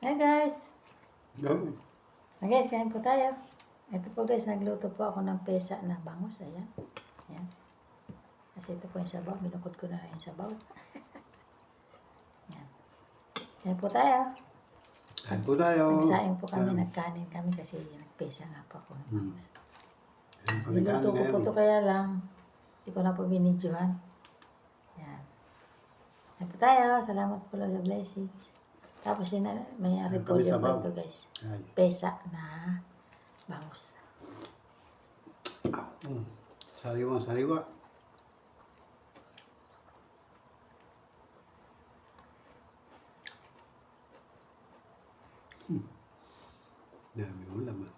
Hi guys! Go. Hi guys, kain po tayo. Ito po guys, nagluto po ako ng pesa na bangus. Ayan. Ayan. Kasi ito po yung sabaw. Binukod ko na lang yung sabaw. Ayan. Kain po tayo. Kain po tayo. Nagsaing po kami, Kain. nagkanin kami kasi nagpesa nga po ako ng Hmm. bangus. Kami Niluto ko po ito kaya lang. Hindi ko na po binidyohan. Ayan. Kain po tayo. Salamat po Lord Blessings. Tapos yun, na- may repolyo sabaw. ito guys. Ay. Pesa na bangus. Mm. Sariwa, sariwa. Hmm. Dami ulam ah.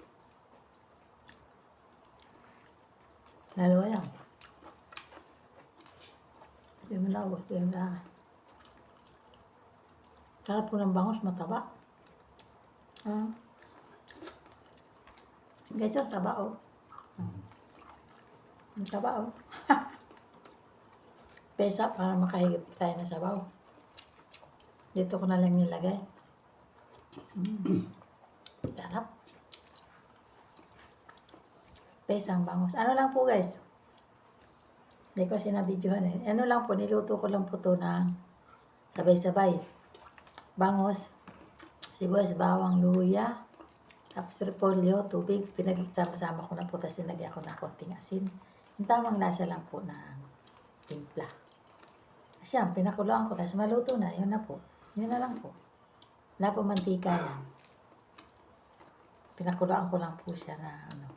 Lalo yan. Hindi mo na hindi mo na. Sarap po ng bangus, mataba. Ah. Guys, yung taba oh. Mm. Ang taba oh. Pesa para makahigip tayo ng sabaw. Dito ko na lang nilagay. Mm. Sarap. Pesang bangus. Ano lang po guys? Hindi ko sinabidyohan eh. Ano lang po, niluto ko lang po to ng sabay-sabay. Bangus, sibuyas, bawang, luya, tapos repolyo, tubig, pinagsama-sama ko na po, tapos sinagyan ko ng konting asin. Yung tamang lasa lang po ng timpla. Kasi yan, pinakuluan ko, tapos maluto na, yun na po. Yun na lang po. Wala po mantika yan. Pinakuluan ko lang po siya na ano,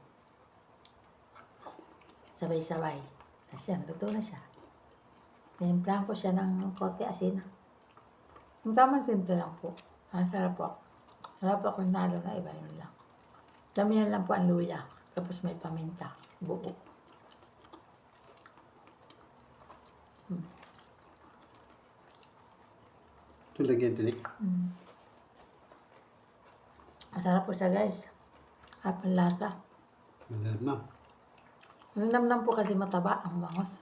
sabay-sabay. Tapos yan, luto na siya. Tinimplahan ko siya ng konti asin. Ang tamang simple lang po. Ang sarap po. Sarap po kung nalo na iba yun lang. Damihan lang po ang luya. Tapos may paminta. Buo. Ito lagyan tinik. Mm. Ang sarap po siya guys. Apang lasa. Madalad na. Nanamnam po kasi mataba ang bangos.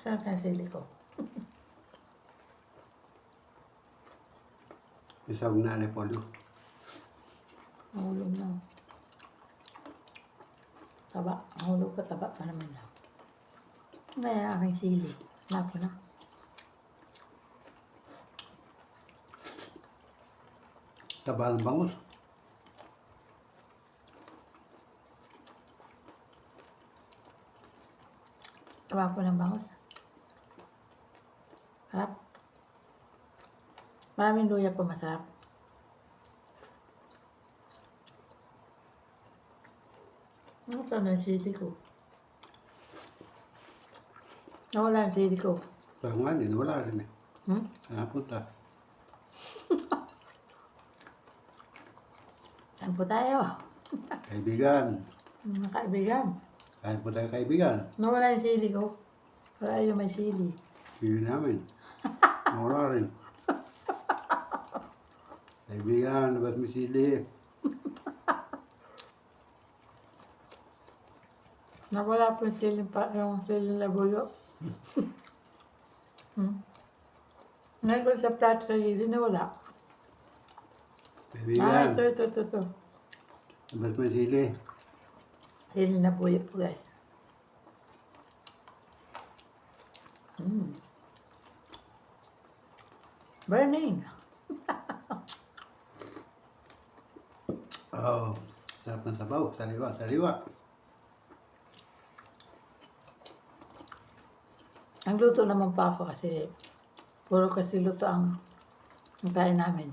Sarap ang sili ko. Isang na repolyo. Mahulog na. Taba. Ang hulog ko, taba pa naman lang. Kaya aking sili. Napo na. Taba ng bangus. Taba po ng bangos. Sarap. Maraming luya po masarap. Ano saan ang sili ko? Nawala ang sili ko. Kaya nga din, wala rin eh. Hmm? Saan punta? Saan po tayo? Kaibigan. Mga kaibigan. Kain po tayo kaibigan. Nawala yung sili ko. Wala yung may sili. Sili namin. Wala rin. Kaibigan, ba't may sili? Nawala po yung sili pa, yung sili labuyo. hmm? Ngayon ko sa plato sa sili, nawala. Ah, Kaibigan, ito, ito, ito, ito. ba't may sili? Sili na buyo po, guys. Mm. Burning. Oh, sarap ng sabaw. Sariwa, sariwa. Ang luto naman pa ako kasi puro kasi luto ang ang kain namin.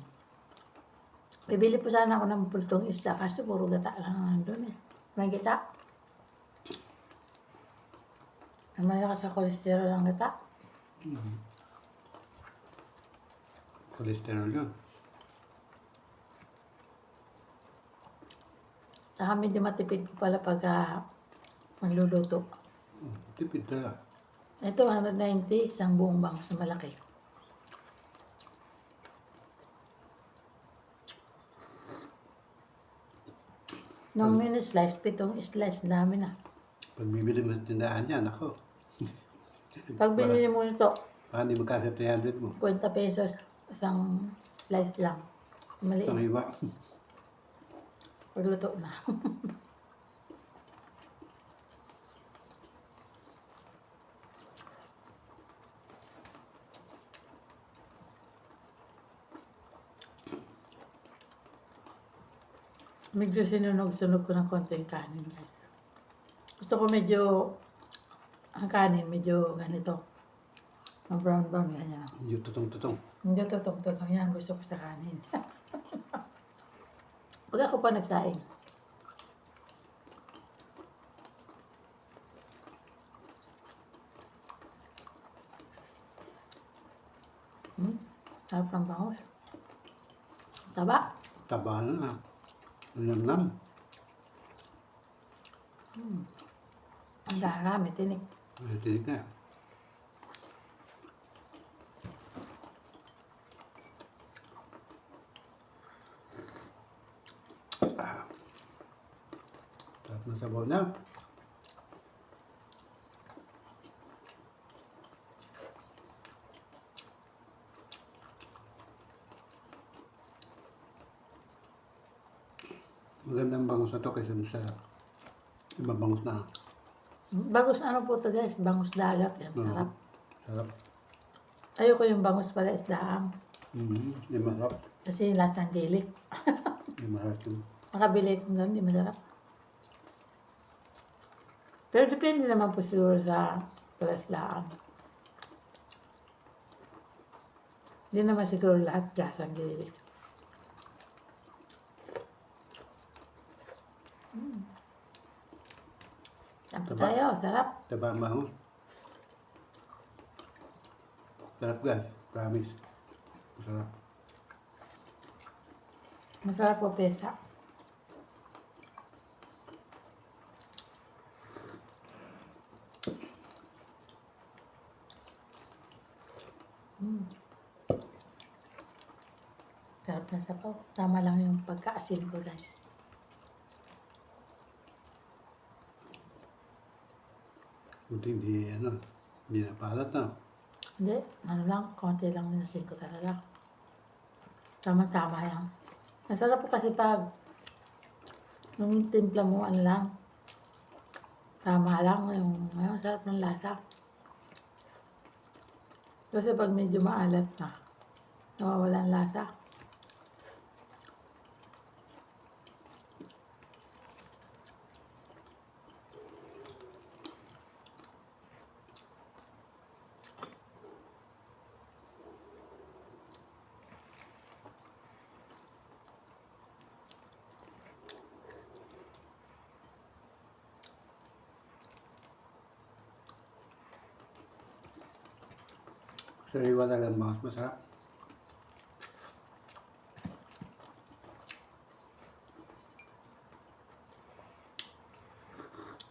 Bibili po sana ako ng pultong isda kasi puro gata lang ang nandun eh. May gata. Ang malakas sa kolesterol ang gata. Cholesterol yun. Saka medyo matipid po pala pag ah, magluluto. Tipid talaga. Ito, 190, isang buong bangus na malaki. Nung mini-slice, pitong slice, dami na. Pag bibili mo sa tindahan yan, ako. Pag binili mo nito, Baka hindi magkasa 300 mo. 50 pesos, isang Slice lang. Maliit. Sariwa. Pagluto na. medyo sinunog-sunog ko ng konting kanin guys. Gusto ko medyo ang kanin medyo ganito. Ma-brown-brown ganyan. Yung tutong-tutong. Hindi tutong-tutong yan. Gusto ko sa kanin. Pag ako pa nagsaing. Hmm? Sarap ng bangus. Taba. Taba na. Nam-nam. Ang darami, tinik. Ay, tinig na. Sabaw na. Magandang bangus na to kaysa sa ibang bangus na. Bangus ano po to guys? Bangus dagat. Yan, Oo. sarap. Sarap. Ayoko yung bangus pala islaang. Mm-hmm. Hindi masarap. Kasi lasang gilik. Hindi masarap yun. Nakabili ko doon, di masarap. Pero depende naman po siguro sa palaslaan. Hindi naman siguro lahat lasang gilik. Mm. Sampo Taba. tayo, sarap. Taba ang bangus. Sarap guys. Promise. Masarap. Masarap po pesa. Mm. Sarap na sapaw. Tama lang yung pagkaasin ko guys. Buti hindi, ano, hindi napalat na. Hindi, ano lang, konti lang ninasin ko talaga. Tama-tama yan. Masarap po kasi pag nung timpla mo, ano lang, tama lang, yung, yung sarap ng lasa. Kasi pag medyo maalat na, nawawala ang lasa. Sariwa talaga ang bangus. Masarap.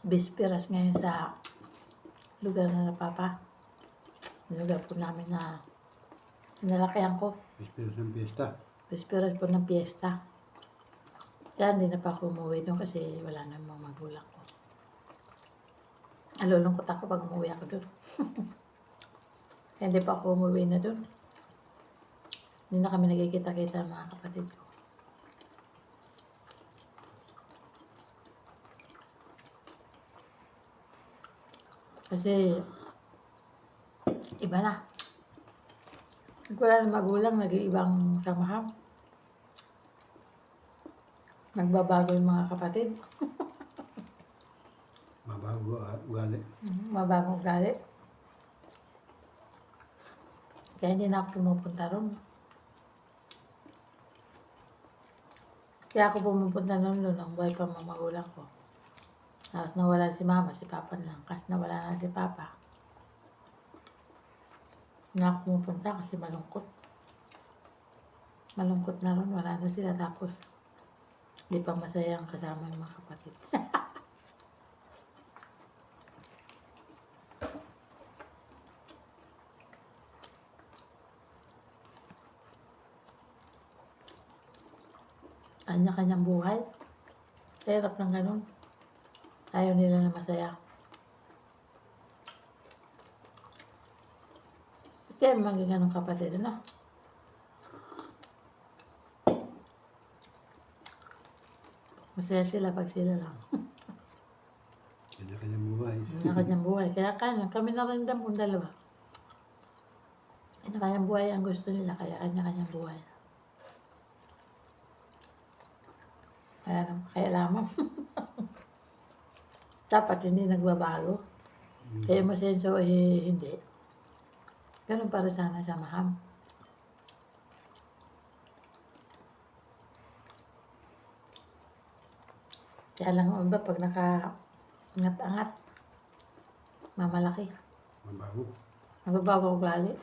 Bisperas ngayon sa lugar na napapa. Lugar po namin na nalakayan ko. Espiritu ng piyesta. Bisperas po ng piyesta. Kaya hindi na pa ako umuwi doon kasi wala na mga magulang ko. Alulungkot ako pag umuwi ako doon. Hindi pa ako umuwi na doon. Hindi na kami nagkikita-kita mga kapatid ko. Kasi iba na. Wala na magulang, nag-iibang samahan. Nagbabago yung mga kapatid. Mabago uh, ugali. Mhm, Mabagong ugali. Kaya hindi na ako pumupunta ron. Kaya ako pumupunta noon doon ang buhay pa mga magulang ko. Tapos nawala si mama, si papa lang. Kasi nawala na si papa. Hindi na ako pumupunta kasi malungkot. Malungkot na ron, wala na sila. Tapos, hindi pa masaya ang kasama ng mga kapatid. kanyang buhay. Hirap ng ganun. Ayaw nila na masaya. Kaya maging ganun kapatid, ano? Masaya sila pag sila lang. Kanya-kanyang buhay. Kanya-kanyang buhay. Kaya kanya, kami na rin dalawa. Kanya-kanyang buhay ang gusto nila, kaya kanya-kanyang buhay. Kaya, kaya lamang. Dapat hindi nagbabago. Kaya masenso eh, hindi. Ganun para sana sa maham. Kaya lang ang iba pag naka angat-angat, mamalaki. Mabaho. Nagbabago ugali.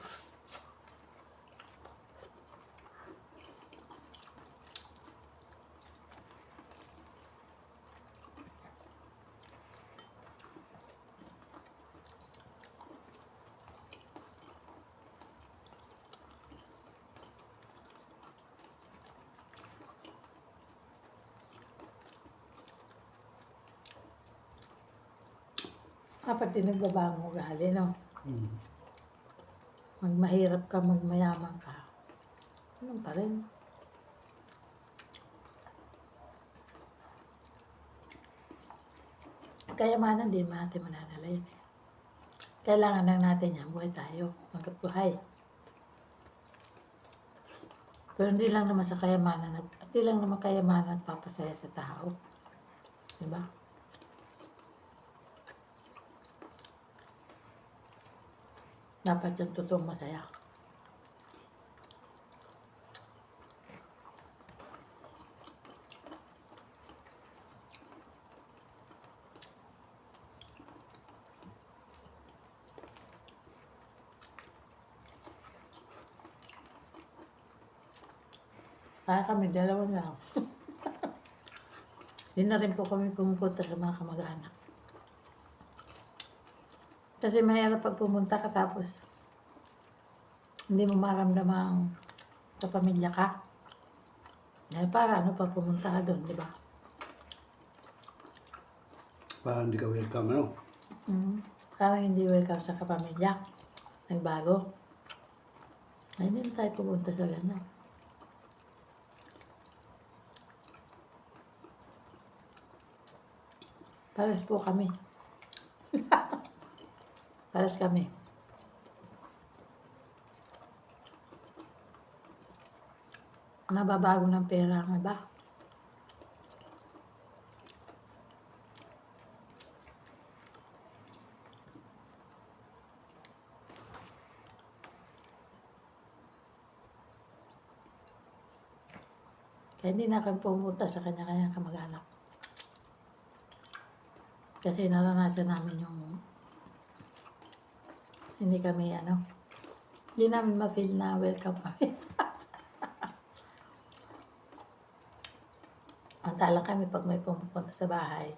Dapat din nagbabago ang ugali, no? Mm. Magmahirap ka, magmayaman ka. Ganun pa rin. Kayamanan din natin mananala yun. eh. Kailangan lang natin yan, buhay tayo, hanggat buhay. Pero hindi lang naman sa kayamanan, at hindi lang naman kayamanan at papasaya sa tao. Diba? Dapat yung totoong masaya. Kaya kami, dalawa lang. Hindi na rin po kami pumupunta sa mga kamag-anak. Kasi mahirap pag pumunta ka tapos hindi mo maramdamang sa pamilya ka. Eh, para ano pa pumunta ka doon, di ba? Parang hindi ka welcome, ano? Mm. Parang hindi welcome sa kapamilya. Nagbago. Ay, hindi na tayo pupunta sa ganyan. Pares po kami. Pares kami. Nababago ng pera nga ba? Kaya hindi na kami pumunta sa kanya-kanya kamag-anak. Kasi naranasan namin yung hindi kami ano, hindi namin ma-feel na welcome kami. Antala kami pag may pumupunta sa bahay.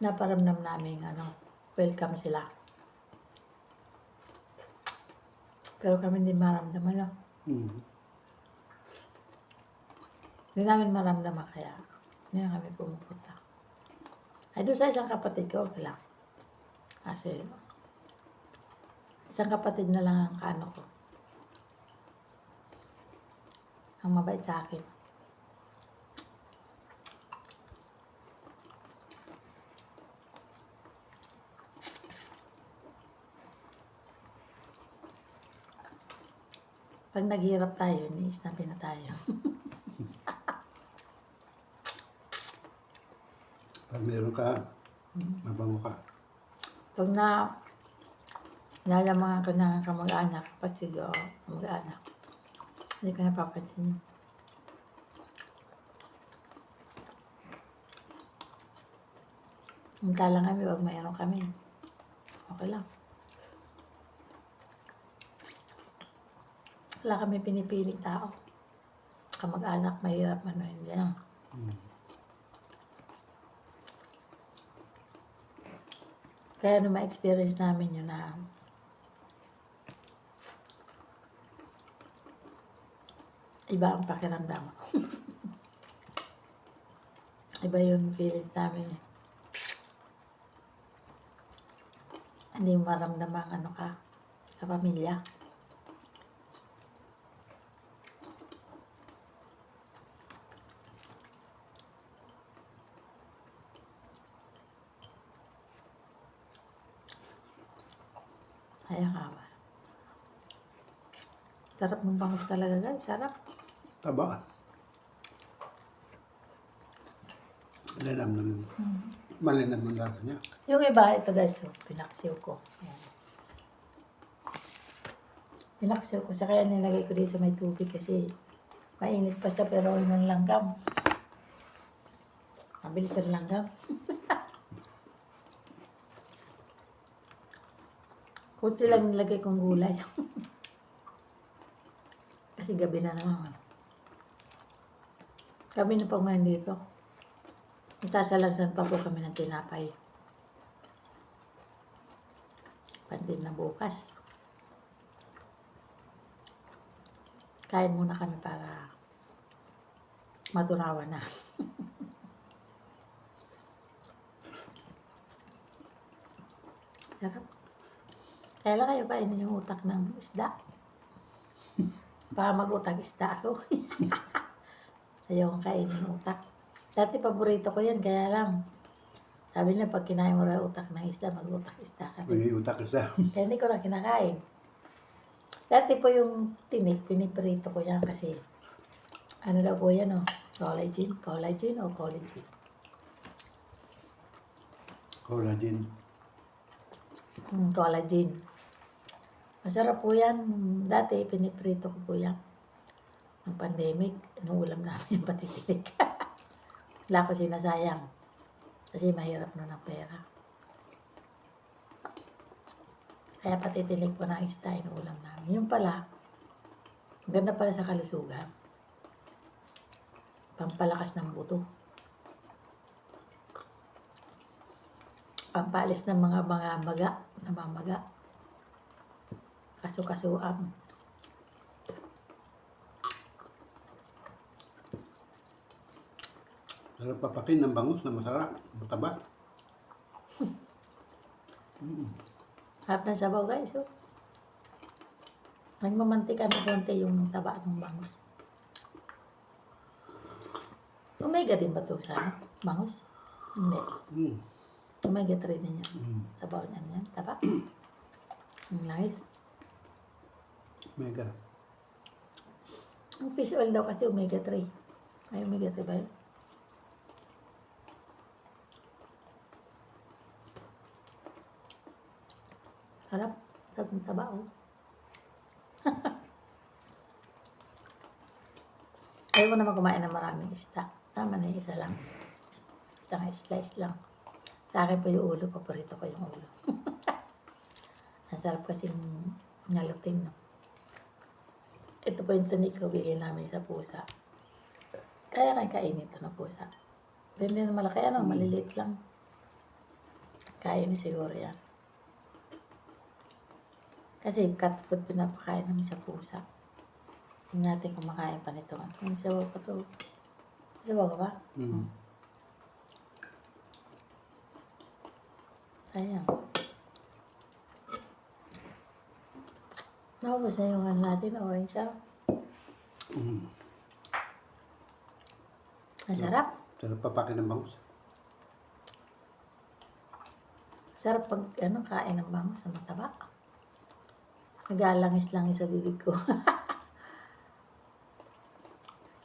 Naparamdam namin ano, welcome sila. Pero kami hindi maramdaman no? Mm. Hindi namin maramdaman kaya hindi na kami pumupunta. Ay doon sa isang kapatid ko, okay lang. Kasi isang kapatid na lang ang kaano ko. Ang mabait sa akin. Pag naghirap tayo, ni-snappy na tayo. Pag meron ka, mabango ka. Pag na nalamangan ko ng kamag-anak, kapatid o kamag-anak, hindi ko napapansin. Hinta lang kami, wag mayroon kami. Okay lang. Wala kami pinipiling tao. Kamag-anak, mahirap man o hindi lang. Mm. Kaya nung ma-experience namin yun na iba ang pakiramdam. iba yung feelings namin. Hindi maramdaman ano ka sa pamilya. Ayan ka Sarap ng bangus talaga guys. Sarap. Taba. Malinam na nun. Mm. Mm-hmm. Malinam ang lasa niya. Yung iba, ito guys, oh, pinaksiw ko. Ayan. Pinaksiw ko. Saka yan nilagay ko dito sa may tubig kasi mainit pa siya pero yun ang langgam. Mabilis ang langgam. Kunti lang nilagay kong gulay. kasi gabi na naman. Kami na pa ngayon dito. Nagsasalansan pa po kami ng tinapay. Pandin na bukas. Kain muna kami para maturawan na. Sarap. Kaya lang kayo kainin yung utak ng isda. Para mag-utak isda ako. Ayaw kong kainin yung utak. Dati paborito ko yan, kaya lang. Sabi nila, pag kinain mo raw utak ng isda, mag-utak isda ka. May utak isa. Kaya hindi ko na kinakain. Dati po yung tinik, piniprito ko yan kasi ano daw po yan, oh, collagen, collagen o collagen. Collagen. Hmm, collagen. Masarap po yan. Dati, piniprito ko po yan. Nung pandemic, inuulam namin pati tinik. Wala ko sinasayang. Kasi mahirap na ng pera. Kaya pati tinik po ng isda, inuulam namin. Yung pala, ganda pala sa kalusugan. Pampalakas ng buto. Pampalis ng mga mga maga, namamaga. Kaso-kasuan. Sarap papakin ng bangus na masarap. Mataba. Harap ng sabaw guys, oh. Nagmamantika na konti yung taba ng bangus. Omega din ba ito sa bangus? Hindi. Mm. Omega 3 din yan. Mm. Sabaw niyan yan. Taba. Nice. Mega. Ang fish oil daw kasi omega 3. Ay, omega 3 ba yun? Sarap. Sarap ng taba, oh. Ayaw ko naman kumain ng maraming isda. Tama na yung isa lang. Isang slice lang. Sa akin po yung ulo. Paborito ko yung ulo. Ang sarap kasing naluting, no? Ito po yung tinik ko bigay namin sa pusa. Kaya kaya kainin ito na pusa. Hindi na malaki, ano, maliliit lang. Kaya ni siguro yan. Kasi cat food pinapakain namin sa pusa. Tingnan natin kung makain pa nito. May sabaw pa to. May Sabaw ka ba? Mm. Sayang. Nakapos na yung ano natin, orange ah. Mm. Ang sarap. Sarap papakin ng bangus. Sarap pag ano, kain ng bangus sa mataba. Nag-aalangis-langis sa bibig ko.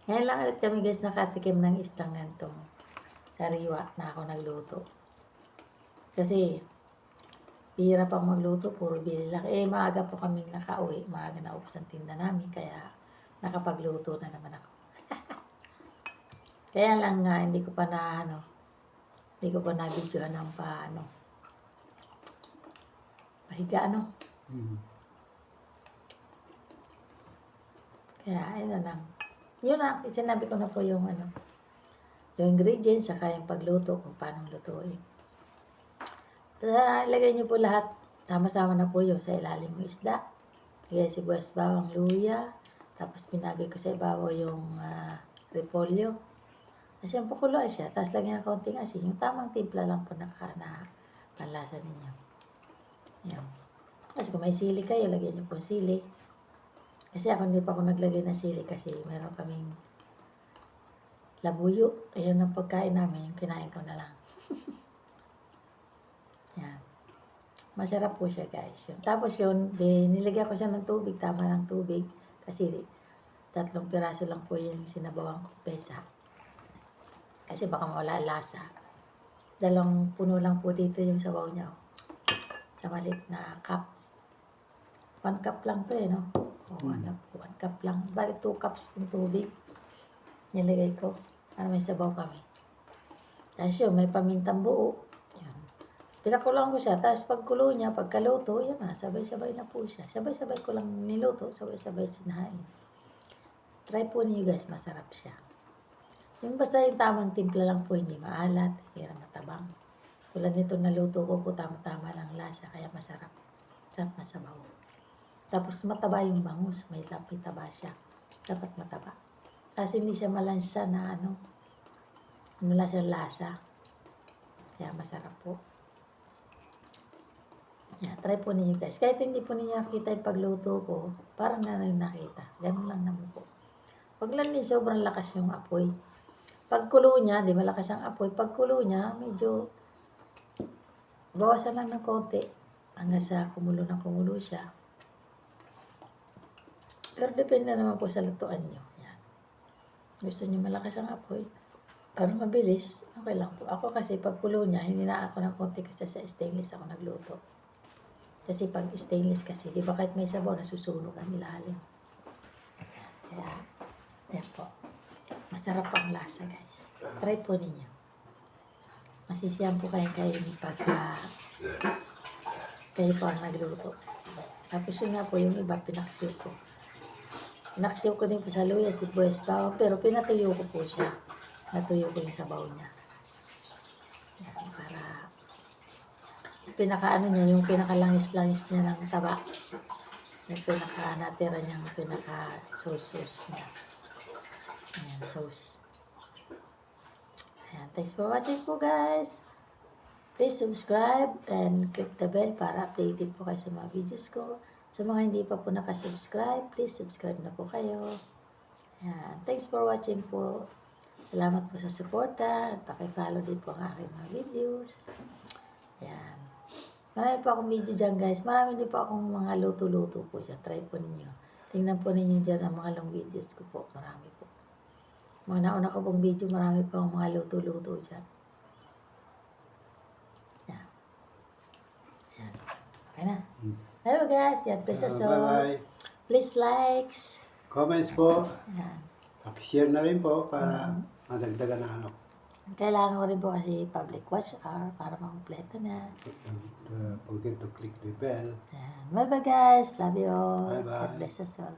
Ngayon lang ulit kami guys nakatikim ng isang gantong sariwa na ako nagluto. Kasi, bihira pa magluto, puro bili lang. Eh, maaga po kaming nakauwi. Maaga na ubos ang tinda namin, kaya nakapagluto na naman ako. kaya lang nga, hindi ko pa na, ano, hindi ko pa na-videohan ng pa, ano, pahiga, ano. Mm. Kaya, ito lang. Yun na, sinabi ko na po yung ano, yung ingredients, saka yung pagluto, kung paano lutuin. Tapos, ilagay niyo po lahat, sama-sama na po yun sa ilalim ng isda. Kaya si Buwes bawang luya, tapos pinagay ko sa ibabaw yung ah, repolyo. Kasi yung pakuluan siya, tapos lagyan ng konting asin, yung tamang timpla lang po naka, na panlasa ninyo. Yan. Tapos kung may sili kayo, lagyan niyo po sili. Kasi ako hindi pa ako naglagay ng sili kasi meron kaming labuyo. Ayun ang pagkain namin, yung kinain ko na lang. Masarap po siya guys. Yun. Tapos yun, di, nilagyan ko siya ng tubig, tama ng tubig. Kasi tatlong piraso lang po yung sinabawang kong pesa. Kasi baka mawala lasa. Dalawang puno lang po dito yung sabaw niya. oh. Sa maliit na cup. One cup lang to eh, no? O, ano po, one cup lang. Bali, two cups ng tubig. Nilagay ko. Para may sabaw kami. Tapos yun, may pamintang buo. Yun. Pinakuloan ko siya. Tapos pagkulo niya, pagkaluto, yun na, sabay-sabay na po siya. Sabay-sabay ko lang niluto, sabay-sabay sinahain. Try po niyo guys, masarap siya. Yung basta yung tamang timpla lang po, hindi maalat, hindi rin matabang. Tulad nito naluto ko po, tama-tama lang lasa, kaya masarap. Sarap na sabaw. Tapos mataba yung bangus, may lampay taba siya. Dapat mataba. Kasi hindi siya malansa na ano, ano lang siyang lasa. Kaya masarap po. Yeah, try po ninyo guys. Kahit hindi po ninyo nakita yung pagluto ko, parang na rin nakita. Ganun lang naman po. Huwag lang din sobrang lakas yung apoy. Pagkulo niya, di malakas ang apoy. Pagkulo niya, medyo bawasan lang ng konti hanggang sa kumulo na kumulo siya. Pero depende naman po sa lutuan nyo. Yan. Gusto nyo malakas ang apoy, para mabilis, okay lang po. Ako kasi pagkulo niya, hindi na ako ng konti kasi sa stainless ako nagluto. Kasi pag stainless kasi, di ba kahit may sabaw, nasusunog ang ilalim. Kaya, yan po. Masarap ang lasa, guys. Try po ninyo. Masisiyan po kayo kayo pagka kayo po ang nagluto. Tapos yun nga po, yung iba pinaksiw ko. Pinaksiw ko din po sa luya, si Boyes Bawang, pero pinatuyo ko po siya. Natuyo ko yung sabaw niya. Yan, para pinaka ano niya, yung pinakalangis-langis niya ng taba. Yung pinaka natira niya, yung pinaka sauce niya. Ayan, sauce. Ayan, thanks for watching po guys. Please subscribe and click the bell para updated po kayo sa mga videos ko. Sa mga hindi pa po nakasubscribe, please subscribe na po kayo. Ayan, thanks for watching po. Salamat po sa suporta. Paki-follow din po ang aking mga videos. Ayan. Marami po akong video dyan guys. Marami din po akong mga luto-luto po dyan. Try po ninyo. Tingnan po ninyo dyan ang mga long videos ko po. Marami po. Mga nauna ko pong video, marami po ang mga luto-luto dyan. Ayan. Ayan. Okay na. Hello guys. God bless us all. Bye-bye. Please likes. Comments po. Ayan. Pakishare na rin po para madagdagan na ano. Kailangan ko rin po kasi public watch hour para makumpleto na. Don't forget to click the bell. Ayan. Bye bye guys. Love you all. Bye-bye. God bless us all.